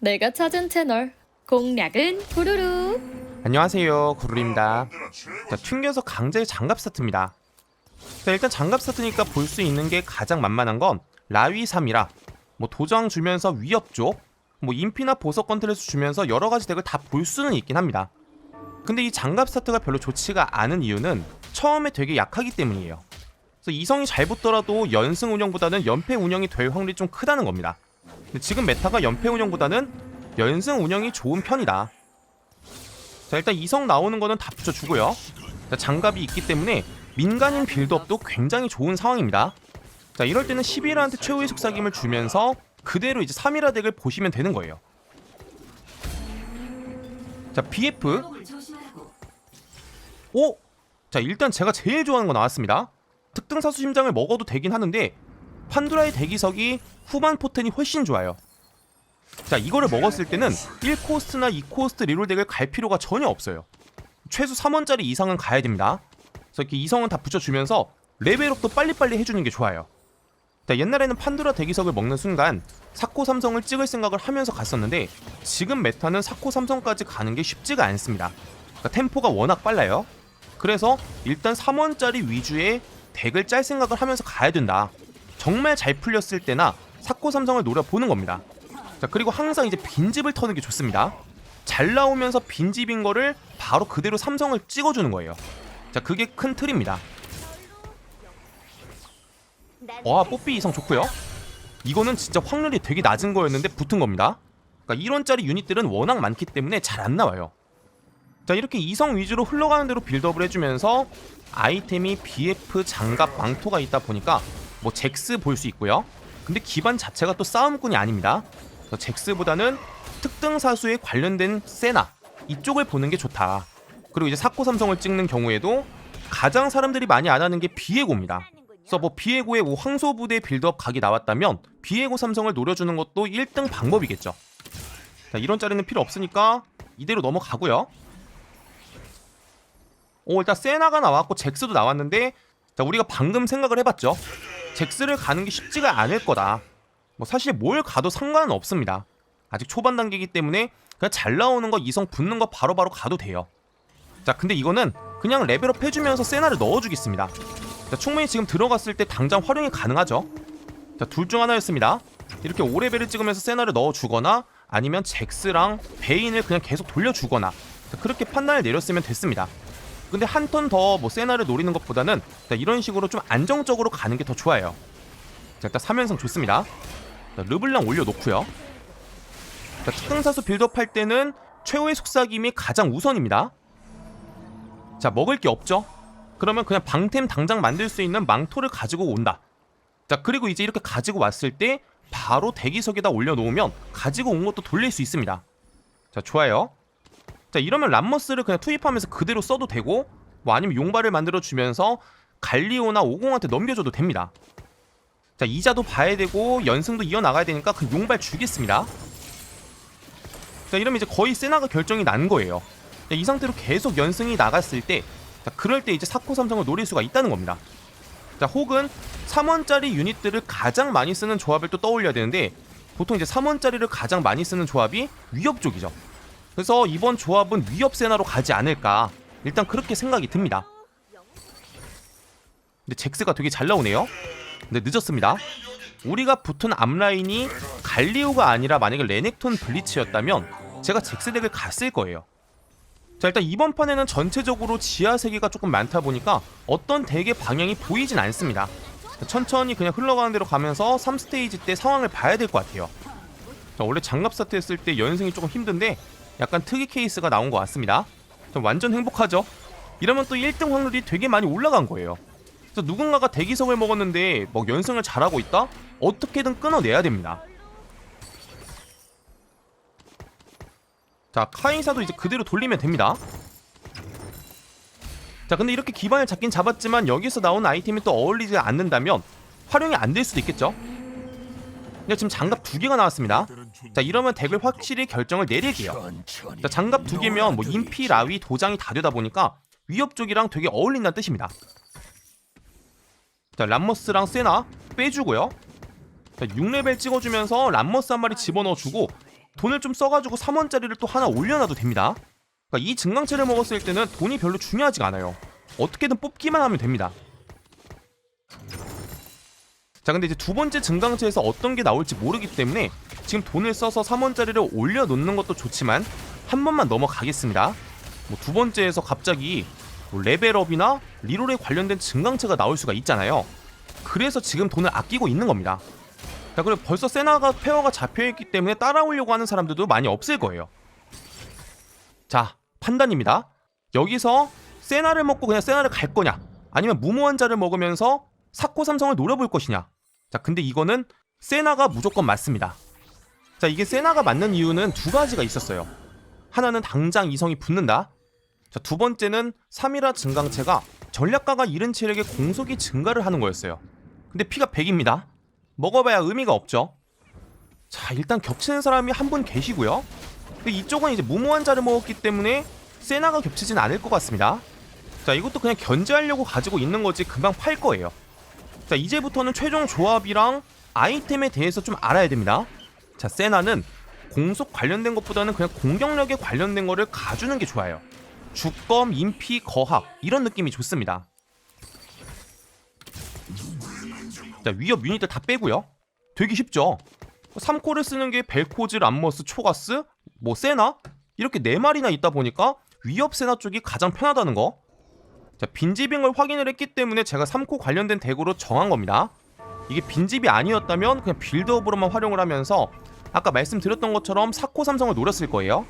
내가 찾은 채널 공략은 부르르 안녕하세요 구루입니다. 자 튕겨서 강제의 장갑 스타트입니다. 자 일단 장갑 스타트니까 볼 수 있는 게 가장 만만한 건 라위 3이라. 뭐 도장 주면서 위협 쪽, 뭐 인피나 보석 컨트레스 주면서 여러 가지 덱을 다 볼 수는 있긴 합니다. 근데 이 장갑 스타트가 별로 좋지가 않은 이유는 처음에 되게 약하기 때문이에요. 그래서 이성이 잘 붙더라도 연승 운영보다는 연패 운영이 될 확률이 좀 크다는 겁니다 지금 메타가 연패 운영보다는 연승 운영이 좋은 편이다. 자 일단 이성 나오는 거는 다 붙여주고요. 자, 장갑이 있기 때문에 민간인 빌드업도 굉장히 좋은 상황입니다. 자 이럴 때는 11화한테 최후의 속삭임을 주면서 그대로 이제 3일화 덱을 보시면 되는 거예요. 자 BF 오! 자 일단 제가 제일 좋아하는 거 나왔습니다. 특등사수 심장을 먹어도 되긴 하는데 판두라의 대기석이 후반 포텐이 훨씬 좋아요. 자 이거를 먹었을 때는 1코스트나 2코스트 리롤 덱을 갈 필요가 전혀 없어요. 최소 3원짜리 이상은 가야 됩니다. 그래서 이렇게 이성은 다 붙여주면서 레벨업도 빨리빨리 해주는 게 좋아요. 자 옛날에는 판두라 대기석을 먹는 순간 사코 삼성을 찍을 생각을 하면서 갔었는데 지금 메타는 사코 삼성까지 가는 게 쉽지가 않습니다. 그러니까 템포가 워낙 빨라요. 그래서 일단 3원짜리 위주의 덱을 짤 생각을 하면서 가야 된다 정말 잘 풀렸을 때나 사코 삼성을 노려보는 겁니다 자 그리고 항상 이제 빈집을 터는 게 좋습니다. 잘 나오면서 빈집인 거를 바로 그대로 삼성을 찍어주는 거예요. 자 그게 큰 틀입니다. 와 뽀삐 이성 좋고요. 이거는 진짜 확률이 되게 낮은 거였는데 붙은 겁니다. 그러니까 1원짜리 유닛들은 워낙 많기 때문에 잘 안 나와요. 자 이렇게 이성 위주로 흘러가는 대로 빌드업을 해주면서 아이템이 BF 장갑 망토가 있다 보니까 뭐 잭스 볼 수 있고요. 근데 기반 자체가 또 싸움꾼이 아닙니다. 그래서 잭스보다는 특등 사수에 관련된 세나 이쪽을 보는 게 좋다. 그리고 이제 사코 삼성을 찍는 경우에도 가장 사람들이 많이 안 하는 게 비에고입니다. 그래서 뭐 비에고의 뭐 황소 부대 빌드업 각이 나왔다면 비에고 삼성을 노려주는 것도 1등 방법이겠죠. 자 이런 자리는 필요 없으니까 이대로 넘어가고요. 오 일단 세나가 나왔고 잭스도 나왔는데 자 우리가 방금 생각을 해봤죠. 잭스를 가는 게 쉽지가 않을 거다. 뭐 사실 뭘 가도 상관은 없습니다. 아직 초반 단계이기 때문에 그냥 잘 나오는 거 이성 붙는 거 바로바로 가도 돼요. 자 근데 이거는 그냥 레벨업 해주면서 세나를 넣어주겠습니다. 자 충분히 지금 들어갔을 때 당장 활용이 가능하죠. 자 둘 중 하나였습니다. 이렇게 5레벨을 찍으면서 세나를 넣어주거나 아니면 잭스랑 베인을 그냥 계속 돌려주거나 자, 그렇게 판단을 내렸으면 됐습니다. 근데 한 턴 더 뭐 세나를 노리는 것보다는 자, 이런 식으로 좀 안정적으로 가는 게 더 좋아요. 자, 일단 3연승 좋습니다. 자, 르블랑 올려놓고요. 자, 특등사수 빌드업 할 때는 최후의 속삭임이 가장 우선입니다. 자, 먹을 게 없죠? 그러면 그냥 방템 당장 만들 수 있는 망토를 가지고 온다. 자, 그리고 이제 이렇게 가지고 왔을 때 바로 대기석에다 올려놓으면 가지고 온 것도 돌릴 수 있습니다. 자, 좋아요. 자, 이러면 람머스를 그냥 투입하면서 그대로 써도 되고 뭐 아니면 용발을 만들어 주면서 갈리오나 오공한테 넘겨줘도 됩니다. 자 이자도 봐야 되고 연승도 이어나가야 되니까 그 용발 주겠습니다. 자 이러면 이제 거의 세나가 결정이 난 거예요. 자, 이 상태로 계속 연승이 나갔을 때 자, 그럴 때 이제 사코 삼성을 노릴 수가 있다는 겁니다. 자 혹은 3원짜리 유닛들을 가장 많이 쓰는 조합을 또 떠올려야 되는데 보통 이제 3원짜리를 가장 많이 쓰는 조합이 위협 쪽이죠 그래서 이번 조합은 위협 세나로 가지 않을까 일단 그렇게 생각이 듭니다 근데 잭스가 되게 잘 나오네요 근데 늦었습니다. 우리가 붙은 앞라인이 갈리오가 아니라 만약에 레넥톤 블리츠였다면 제가 잭스 덱을 갔을 거예요. 자 일단 이번 판에는 전체적으로 지하 세계가 조금 많다 보니까 어떤 덱의 방향이 보이진 않습니다. 천천히 그냥 흘러가는 대로 가면서 3스테이지 때 상황을 봐야 될 것 같아요. 자, 원래 장갑 스타트 했을 때 연승이 조금 힘든데 약간 특이 케이스가 나온 것 같습니다. 자, 완전 행복하죠? 이러면 또 1등 확률이 되게 많이 올라간 거예요. 그래서 누군가가 대기석을 먹었는데 뭐 연승을 잘하고 있다? 어떻게든 끊어내야 됩니다. 자 카이사도 이제 그대로 돌리면 됩니다. 자 근데 이렇게 기반을 잡긴 잡았지만 여기서 나온 아이템이 또 어울리지 않는다면 활용이 안 될 수도 있겠죠. 근데 지금 장갑 두 개가 나왔습니다. 자 이러면 덱을 확실히 결정을 내릴게요. 자 장갑 두 개면 뭐 인피, 라위, 도장이 다 되다 보니까 위협 쪽이랑 되게 어울린다는 뜻입니다. 자 람머스랑 세나 빼주고요 자 6레벨 찍어주면서 람머스 한 마리 집어넣어주고 돈을 좀 써가지고 3원짜리를 또 하나 올려놔도 됩니다. 그러니까 이 증강체를 먹었을 때는 돈이 별로 중요하지가 않아요. 어떻게든 뽑기만 하면 됩니다. 자 근데 이제 두 번째 증강체에서 어떤 게 나올지 모르기 때문에 지금 돈을 써서 3원짜리를 올려놓는 것도 좋지만 한 번만 넘어가겠습니다. 뭐 두 번째에서 갑자기 뭐 레벨업이나 리롤에 관련된 증강체가 나올 수가 있잖아요. 그래서 지금 돈을 아끼고 있는 겁니다. 자 그리고 벌써 세나가 페어가 잡혀있기 때문에 따라오려고 하는 사람들도 많이 없을 거예요. 자 판단입니다. 여기서 세나를 먹고 그냥 세나를 갈 거냐 아니면 무모한 자를 먹으면서 사코 삼성을 노려볼 것이냐 자 근데 이거는 세나가 무조건 맞습니다. 자 이게 세나가 맞는 이유는 두 가지가 있었어요. 하나는 당장 이성이 붙는다. 자, 두 번째는 3이라 증강체가 전략가가 잃은 체력의 공속이 증가를 하는 거였어요. 근데 피가 100입니다. 먹어봐야 의미가 없죠. 자, 일단 겹치는 사람이 한 분 계시고요. 근데 이쪽은 이제 무모한 자를 먹었기 때문에 세나가 겹치진 않을 것 같습니다. 자, 이것도 그냥 견제하려고 가지고 있는 거지 금방 팔 거예요. 자, 이제부터는 최종 조합이랑 아이템에 대해서 좀 알아야 됩니다. 자, 세나는 공속 관련된 것보다는 그냥 공격력에 관련된 거를 가주는 게 좋아요. 주검, 인피, 거학 이런 느낌이 좋습니다. 자 위협 유닛들 다 빼고요. 되게 쉽죠. 3코를 쓰는 게 벨코즈, 람머스, 초가스, 뭐 세나 이렇게 네 마리나 있다 보니까 위협 세나 쪽이 가장 편하다는 거. 자 빈집인 걸 확인을 했기 때문에 제가 3코 관련된 덱으로 정한 겁니다. 이게 빈집이 아니었다면 그냥 빌드업으로만 활용을 하면서 아까 말씀드렸던 것처럼 4코 삼성을 노렸을 거예요.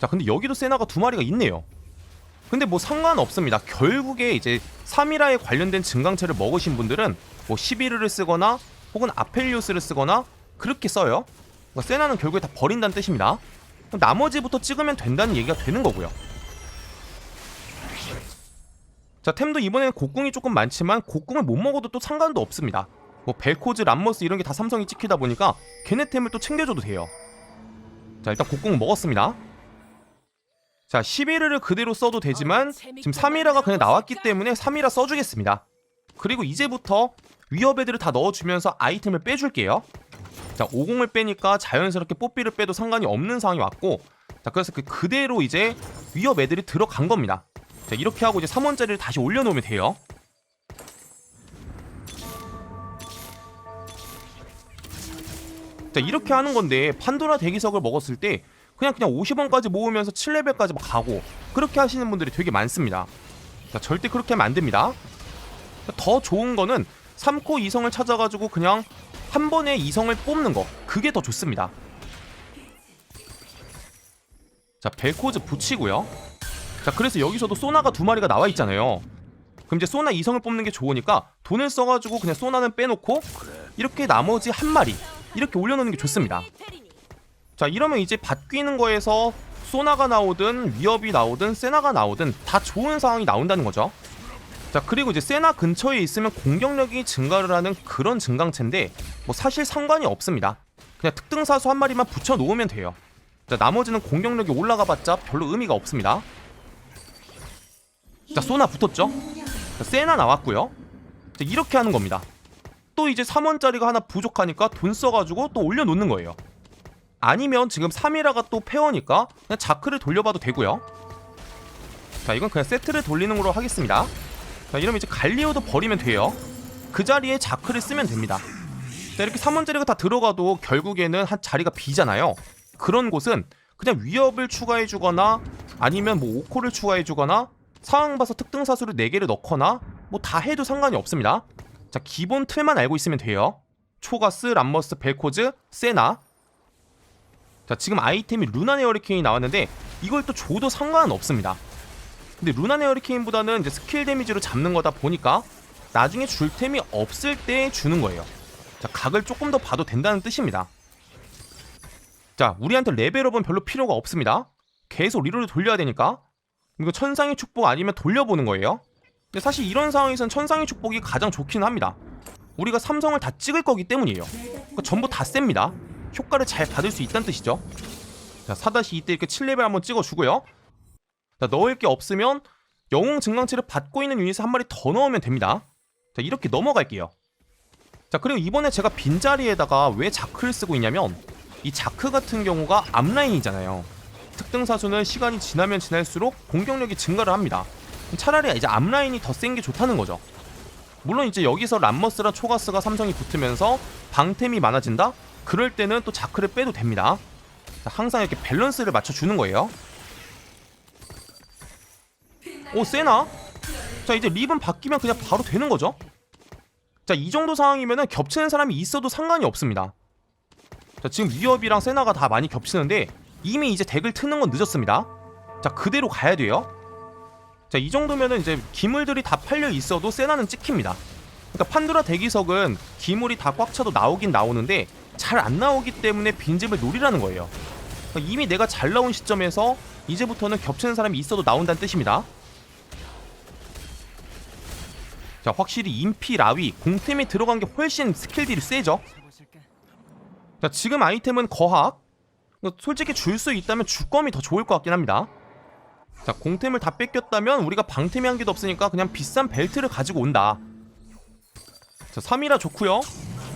자, 근데 여기도 세나가 두 마리가 있네요. 근데 뭐 상관없습니다. 결국에 이제 3이라에 관련된 증강체를 먹으신 분들은 뭐 11을 쓰거나 혹은 아펠리오스를 쓰거나 그렇게 써요. 그러니까 세나는 결국에 다 버린다는 뜻입니다. 나머지부터 찍으면 된다는 얘기가 되는 거고요. 자, 템도 이번에는 곡궁이 조금 많지만 곡궁을 못 먹어도 또 상관도 없습니다. 뭐 벨코즈, 람머스 이런 게 다 삼성이 찍히다 보니까 걔네 템을 또 챙겨줘도 돼요. 자 일단 곡궁 먹었습니다. 자 11을 그대로 써도 되지만 지금 3이라가 그냥 나왔기 때문에 3이라 써주겠습니다. 그리고 이제부터 위협 애들을 다 넣어주면서 아이템을 빼줄게요. 자 50을 빼니까 자연스럽게 뽀삐를 빼도 상관이 없는 상황이 왔고 자 그래서 그 그대로 이제 위협 애들이 들어간 겁니다. 자 이렇게 하고 이제 3원짜리를 다시 올려놓으면 돼요. 자 이렇게 하는 건데 판도라 대기석을 먹었을 때 그냥 그냥 50원까지 모으면서 7레벨까지 막 가고 그렇게 하시는 분들이 되게 많습니다. 자 절대 그렇게 하면 안 됩니다. 더 좋은 거는 3코 이성을 찾아가지고 그냥 한 번에 이성을 뽑는 거 그게 더 좋습니다. 자 벨코즈 붙이고요. 자 그래서 여기서도 소나가 두 마리가 나와 있잖아요. 그럼 이제 소나 이성을 뽑는 게 좋으니까 돈을 써가지고 그냥 소나는 빼놓고 이렇게 나머지 한 마리 이렇게 올려놓는 게 좋습니다. 자 이러면 이제 바뀌는 거에서 소나가 나오든 위협이 나오든 세나가 나오든 다 좋은 상황이 나온다는 거죠. 자 그리고 이제 세나 근처에 있으면 공격력이 증가를 하는 그런 증강체인데 뭐 사실 상관이 없습니다. 그냥 특등 사수 한 마리만 붙여 놓으면 돼요. 자 나머지는 공격력이 올라가봤자 별로 의미가 없습니다. 자 소나 붙었죠? 자, 세나 나왔고요. 자, 이렇게 하는 겁니다. 또 이제 3원짜리가 하나 부족하니까 돈 써가지고 또 올려놓는 거예요. 아니면 지금 3이라가 또 페어니까 그냥 자크를 돌려봐도 되고요. 자 이건 그냥 세트를 돌리는 걸로 하겠습니다. 자 이러면 이제 갈리오도 버리면 돼요. 그 자리에 자크를 쓰면 됩니다. 자 이렇게 3원짜리가 다 들어가도 결국에는 한 자리가 비잖아요. 그런 곳은 그냥 위협을 추가해주거나 아니면 뭐 5코를 추가해주거나 상황 봐서 특등 사수를 4개를 넣거나 뭐 다 해도 상관이 없습니다. 자 기본 틀만 알고 있으면 돼요. 초가스, 람머스, 벨코즈, 세나. 자 지금 아이템이 루나네 어리케인이 나왔는데 이걸 또 줘도 상관은 없습니다. 근데 루나네 어리케인보다는 이제 스킬 데미지로 잡는 거다 보니까 나중에 줄 템이 없을 때 주는 거예요. 자 각을 조금 더 봐도 된다는 뜻입니다. 자 우리한테 레벨업은 별로 필요가 없습니다. 계속 리롤을 돌려야 되니까 이거 천상의 축복 아니면 돌려보는 거예요. 근데 사실 이런 상황에선 천상의 축복이 가장 좋기는 합니다. 우리가 삼성을 다 찍을 거기 때문이에요. 그러니까 전부 다 셉니다. 효과를 잘 받을 수 있다는 뜻이죠. 자, 4-2 때 이렇게 7레벨 한번 찍어주고요. 자, 넣을 게 없으면 영웅 증강체를 받고 있는 유닛을 한 마리 더 넣으면 됩니다. 자, 이렇게 넘어갈게요. 자, 그리고 이번에 제가 빈자리에다가 왜 자크를 쓰고 있냐면 이 자크 같은 경우가 앞라인이잖아요. 특등 사수는 시간이 지나면 지날수록 공격력이 증가를 합니다. 차라리 이제 앞라인이 더 센 게 좋다는 거죠. 물론 이제 여기서 람머스랑 초가스가 삼성이 붙으면서 방템이 많아진다? 그럴 때는 또 자크를 빼도 됩니다. 자, 항상 이렇게 밸런스를 맞춰주는 거예요. 오 세나? 자 이제 립은 바뀌면 그냥 바로 되는 거죠. 자 이 정도 상황이면은 겹치는 사람이 있어도 상관이 없습니다. 자 지금 위협이랑 세나가 다 많이 겹치는데 이미 이제 덱을 트는 건 늦었습니다. 자 그대로 가야 돼요. 자 이 정도면은 이제 기물들이 다 팔려 있어도 세나는 찍힙니다. 그러니까 판도라 대기석은 기물이 다 꽉 차도 나오긴 나오는데 잘 안 나오기 때문에 빈집을 노리라는 거예요. 그러니까 이미 내가 잘 나온 시점에서 이제부터는 겹치는 사람이 있어도 나온다는 뜻입니다. 자 확실히 인피 라위 공템에 들어간 게 훨씬 스킬들이 세죠. 자 지금 아이템은 거학. 그러니까 솔직히 줄 수 있다면 주검이 더 좋을 것 같긴 합니다. 자 공템을 다 뺏겼다면 우리가 방템이 한 개도 없으니까 그냥 비싼 벨트를 가지고 온다. 자 3이라 좋고요.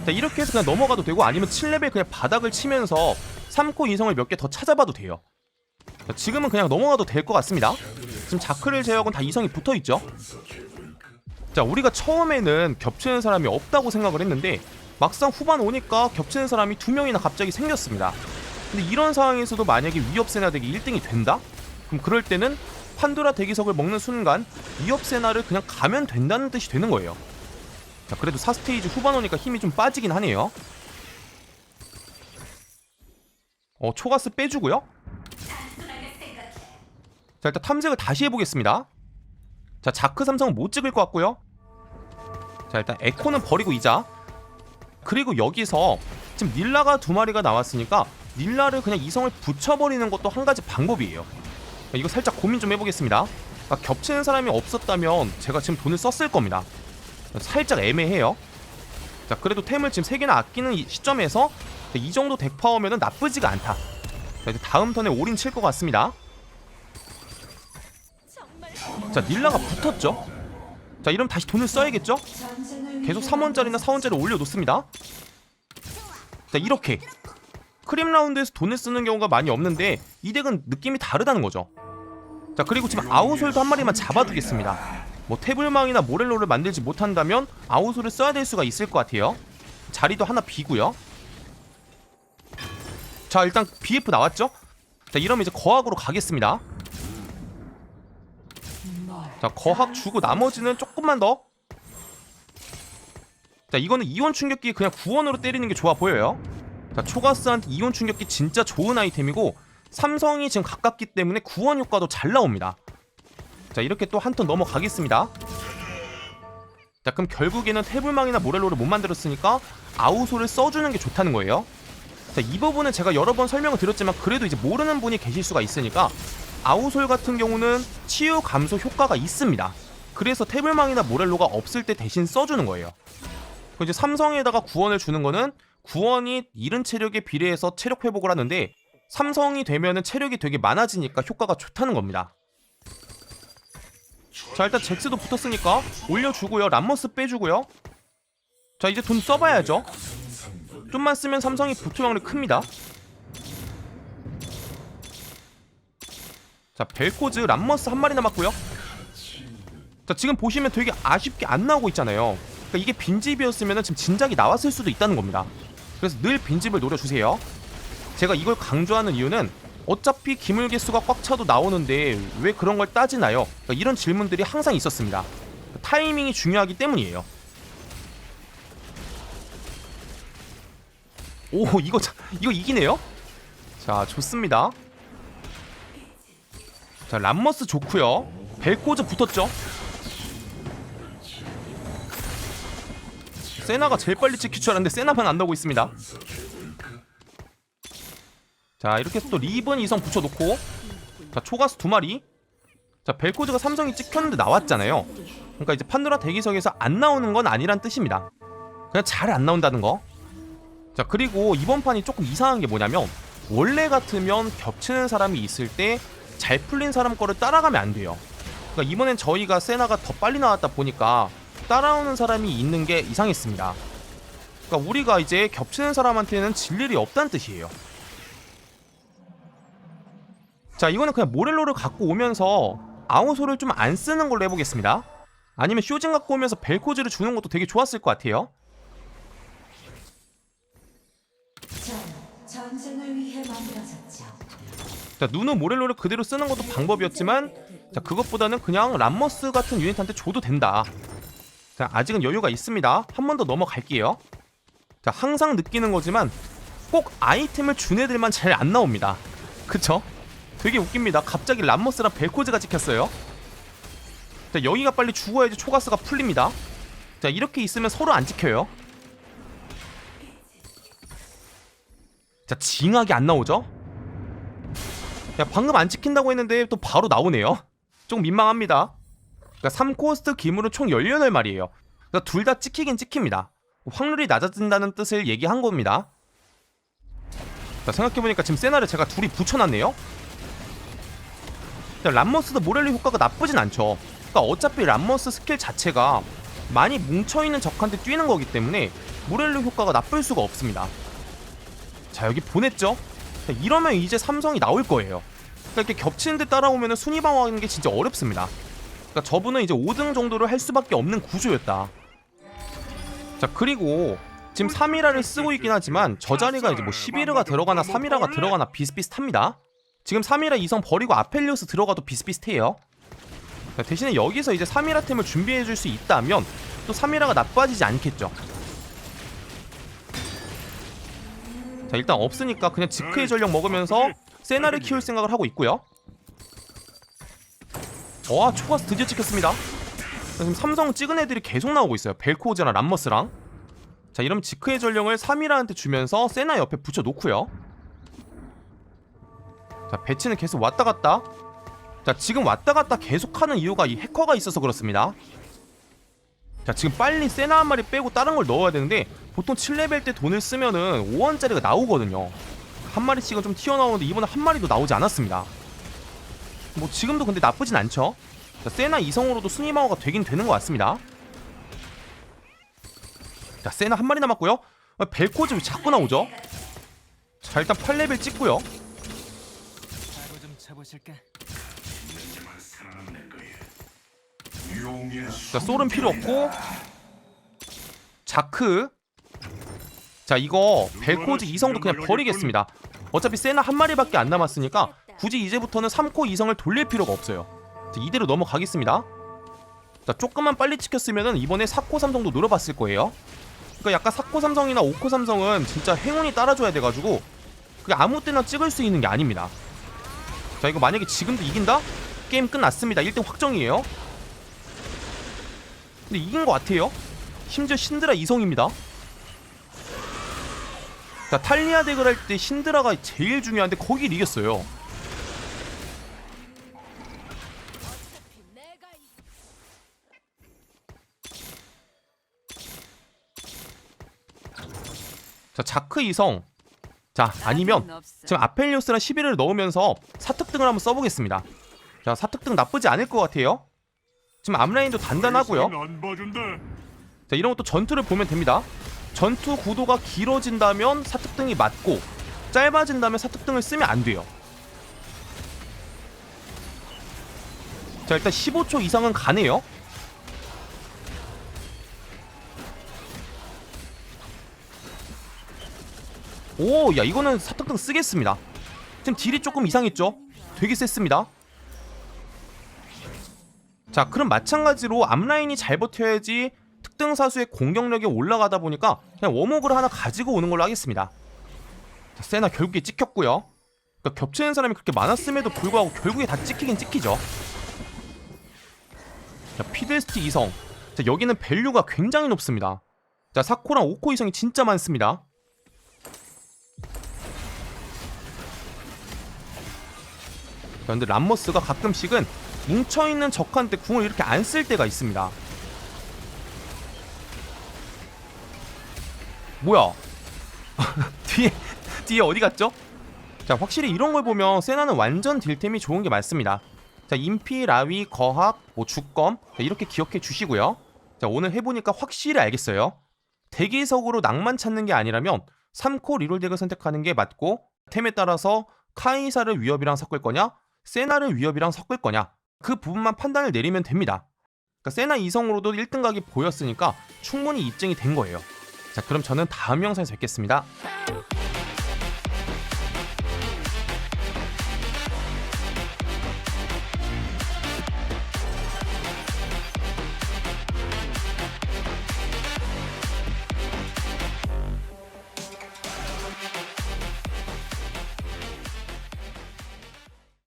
자 이렇게 해서 그냥 넘어가도 되고 아니면 7레벨 그냥 바닥을 치면서 3코 이성을 몇 개 더 찾아봐도 돼요. 자, 지금은 그냥 넘어가도 될 것 같습니다. 지금 자크를 제외하고는 다 이성이 붙어 있죠. 자 우리가 처음에는 겹치는 사람이 없다고 생각을 했는데 막상 후반 오니까 겹치는 사람이 두 명이나 갑자기 생겼습니다. 근데 이런 상황에서도 만약에 위협 세나 덱이 1등이 된다? 그럼 그럴 때는 판도라 대기석을 먹는 순간 위협 세나를 그냥 가면 된다는 뜻이 되는 거예요. 자 그래도 4스테이지 후반 오니까 힘이 좀 빠지긴 하네요. 어 초가스 빼주고요. 자 일단 탐색을 다시 해보겠습니다. 자 자크 삼성은 못 찍을 것 같고요. 자 일단 에코는 버리고 이자. 그리고 여기서 지금 닐라가 두 마리가 나왔으니까 닐라를 그냥 이성을 붙여버리는 것도 한 가지 방법이에요. 자, 이거 살짝 고민 좀 해보겠습니다. 아, 겹치는 사람이 없었다면 제가 지금 돈을 썼을 겁니다. 살짝 애매해요. 자 그래도 템을 지금 3개나 아끼는 이 시점에서 이 정도 덱 파워면은 나쁘지가 않다. 자 이제 다음 턴에 올인 칠 것 같습니다. 자 닐라가 붙었죠. 자 이러면 다시 돈을 써야겠죠? 계속 3원짜리나 4원짜리 올려놓습니다. 자 이렇게 크림 라운드에서 돈을 쓰는 경우가 많이 없는데 이 덱은 느낌이 다르다는 거죠. 자 그리고 지금 아우솔도 한 마리만 잡아두겠습니다. 뭐 태블망이나 모렐로를 만들지 못한다면 아우솔을 써야 될 수가 있을 것 같아요. 자리도 하나 비고요. 자 일단 BF 나왔죠? 자 이러면 이제 거학으로 가겠습니다. 자 거학 주고 나머지는 조금만 더. 자 이거는 이온 충격기 그냥 구원으로 때리는 게 좋아 보여요. 자 초가스한테 이온 충격기 진짜 좋은 아이템이고 삼성이 지금 가깝기 때문에 구원 효과도 잘 나옵니다. 자 이렇게 또 한 턴 넘어가겠습니다. 자 그럼 결국에는 태블망이나 모렐로를 못 만들었으니까 아우소를 써주는 게 좋다는 거예요. 자 이 부분은 제가 여러 번 설명을 드렸지만 그래도 이제 모르는 분이 계실 수가 있으니까 아우솔 같은 경우는 치유 감소 효과가 있습니다. 그래서 태블망이나 모렐로가 없을 때 대신 써주는 거예요. 그리고 이제 삼성에다가 구원을 주는 거는 구원이 잃은 체력에 비례해서 체력 회복을 하는데 삼성이 되면은 체력이 되게 많아지니까 효과가 좋다는 겁니다. 자 일단 잭스도 붙었으니까 올려주고요. 람머스 빼주고요. 자 이제 돈 써봐야죠. 좀만 쓰면 삼성이 붙을 확률이 큽니다. 자 벨코즈 람머스 한 마리 남았고요. 자 지금 보시면 되게 아쉽게 안 나오고 있잖아요. 그러니까 이게 빈집이었으면 지금 진작이 나왔을 수도 있다는 겁니다 그래서 늘 빈집을 노려주세요 제가 이걸 강조하는 이유는 어차피 기물 개수가 꽉 차도 나오는데 왜 그런 걸 따지나요? 그러니까 이런 질문들이 항상 있었습니다. 타이밍이 중요하기 때문이에요. 오 이거 자, 이거 이기네요? 자 좋습니다. 자 람머스 좋고요. 벨코즈 붙었죠? 세나가 제일 빨리 찍힐 줄 알았는데 세나만 안 나오고 있습니다. 자 이렇게 해서 또 리븐 이성 붙여놓고. 자 초가스 두 마리. 자 벨코즈가 삼성이 찍혔는데 나왔잖아요. 그러니까 이제 판도라 대기석에서 안 나오는 건 아니란 뜻입니다. 그냥 잘 안 나온다는 거자 그리고 이번 판이 조금 이상한 게 뭐냐면 원래 같으면 겹치는 사람이 있을 때 잘 풀린 사람 거를 따라가면 안 돼요. 그러니까 이번엔 저희가 세나가 더 빨리 나왔다 보니까 따라오는 사람이 있는 게 이상했습니다. 그러니까 우리가 이제 겹치는 사람한테는 질 일이 없다는 뜻이에요. 자 이거는 그냥 모렐로를 갖고 오면서 아우소를 좀 안 쓰는 걸로 해보겠습니다. 아니면 쇼진 갖고 오면서 벨코즈를 주는 것도 되게 좋았을 것 같아요. 자 누누 모렐로를 그대로 쓰는 것도 방법이었지만 자 그것보다는 그냥 람머스 같은 유닛한테 줘도 된다 자 아직은 여유가 있습니다. 한 번 더 넘어갈게요. 자 항상 느끼는 거지만 꼭 아이템을 준 애들만 잘 안 나옵니다. 그쵸? 되게 웃깁니다. 갑자기 람머스랑 벨코즈가 찍혔어요. 자 여기가 빨리 죽어야지 초가스가 풀립니다. 자 이렇게 있으면 서로 안 찍혀요. 자 징하게 안 나오죠? 야 방금 안 찍힌다고 했는데 또 바로 나오네요. 좀 민망합니다 그러니까 3코스트 기물은 총 10연을 말이에요. 그러니까 둘 다 찍히긴 찍힙니다. 확률이 낮아진다는 뜻을 얘기한 겁니다. 자 생각해보니까 지금 세나를 제가 둘이 붙여놨네요. 자, 람머스도 모렐리 효과가 나쁘진 않죠. 그러니까 어차피 람머스 스킬 자체가 많이 뭉쳐있는 적한테 뛰는 거기 때문에 모렐리 효과가 나쁠 수가 없습니다. 자 여기 보냈죠? 자, 이러면 이제 삼성이 나올 거예요. 그러니까 이렇게 겹치는 데 따라오면 순위 방어하는 게 진짜 어렵습니다 그러니까 저분은 이제 5등 정도를 할 수밖에 없는 구조였다. 자 그리고 지금 3이라를 쓰고 있긴 하지만 저 자리가 이제 뭐 11가 들어가나 3이라가 들어가나 비슷비슷합니다. 지금 3이라 이성 버리고 아펠리오스 들어가도 비슷비슷해요. 자, 대신에 여기서 이제 3이라 템을 준비해 줄 수 있다면 또 3이라가 나빠지지 않겠죠. 자 일단 없으니까 그냥 지크의 전력 먹으면서 세나를 키울 생각을 하고 있고요 와 초가스 드디어 찍혔습니다. 자, 지금 삼성 찍은 애들이 계속 나오고 있어요. 벨코즈랑 람머스랑. 자 이러면 지크의 전령을 3이라한테 주면서 세나 옆에 붙여놓고요. 자 배치는 계속 왔다 갔다. 자 지금 왔다 갔다 계속하는 이유가 이 해커가 있어서 그렇습니다. 자 지금 빨리 세나 한 마리 빼고 다른 걸 넣어야 되는데 보통 7레벨 때 돈을 쓰면은 5원짜리가 나오거든요. 한 마리씩은 좀 튀어나오는데 이번에 한 마리도 나오지 않았습니다 뭐 지금도 근데 나쁘진 않죠. 자, 세나 이성으로도 순위방어가 되긴 되는 것 같습니다. 자 세나 한 마리 남았고요. 아, 벨코즈 왜 자꾸 나오죠? 자 일단 8레벨 찍고요? 자 솔은 필요 없고. 자크. 자 이거 벨코즈 이성도 그냥 버리겠습니다. 어차피 세나 한 마리밖에 안 남았으니까 굳이 이제부터는 3코 이성을 돌릴 필요가 없어요 자, 이대로 넘어가겠습니다 자 조금만 빨리 찍혔으면은 이번에 4코 삼성도 노려봤을 거예요 그러니까 약간 4코 삼성이나 5코 삼성은 진짜 행운이 따라줘야 돼가지고 그게 아무 때나 찍을 수 있는 게 아닙니다 자 이거 만약에 지금도 이긴다? 게임 끝났습니다 1등 확정이에요 근데 이긴 것 같아요. 심지어 신드라 이성입니다. 자 탈리아 덱을 할 때 신드라가 제일 중요한데 거길 이겼어요. 자 자크 이성. 자 아니면 지금 아펠리오스랑 11을 넣으면서 사특등을 한번 써보겠습니다. 자 사특등 나쁘지 않을 것 같아요. 지금 앞라인도 단단하고요. 자 이런 것도 전투를 보면 됩니다. 전투 구도가 길어진다면 사특등이 맞고 짧아진다면 사특등을 쓰면 안 돼요. 자 일단 15초 이상은 가네요. 오, 야 이거는 사특등 쓰겠습니다. 지금 딜이 조금 이상했죠? 되게 셌습니다. 자 그럼 마찬가지로 앞라인이 잘 버텨야지 특등 사수의 공격력이 올라가다 보니까 그냥 워목을 하나 가지고 오는 걸로 하겠습니다 자 세나 결국에 찍혔고요 그러니까 겹치는 사람이 그렇게 많았음에도 불구하고 결국에 다 찍히긴 찍히죠 자 피데스티 이성 자 여기는 밸류가 굉장히 높습니다 자 사코랑 오코 이성이 진짜 많습니다 근데 람머스가 가끔씩은 뭉쳐있는 적한테 궁을 이렇게 안 쓸 때가 있습니다. 뭐야? 뒤에 뒤에 어디 갔죠? 자 확실히 이런 걸 보면 세나는 완전 딜템이 좋은 게 맞습니다. 자 인피, 라위, 거학, 뭐 주검 자, 이렇게 기억해 주시고요. 자 오늘 해보니까 확실히 알겠어요. 대기석으로 낭만 찾는 게 아니라면 3코 리롤 덱을 선택하는 게 맞고 템에 따라서 카이사를 위협이랑 섞을 거냐 세나를 위협이랑 섞을 거냐 그 부분만 판단을 내리면 됩니다. 그러니까 세나 이성으로도 1등 각이 보였으니까 충분히 입증이 된 거예요. 자 그럼 저는 다음 영상에서 뵙겠습니다.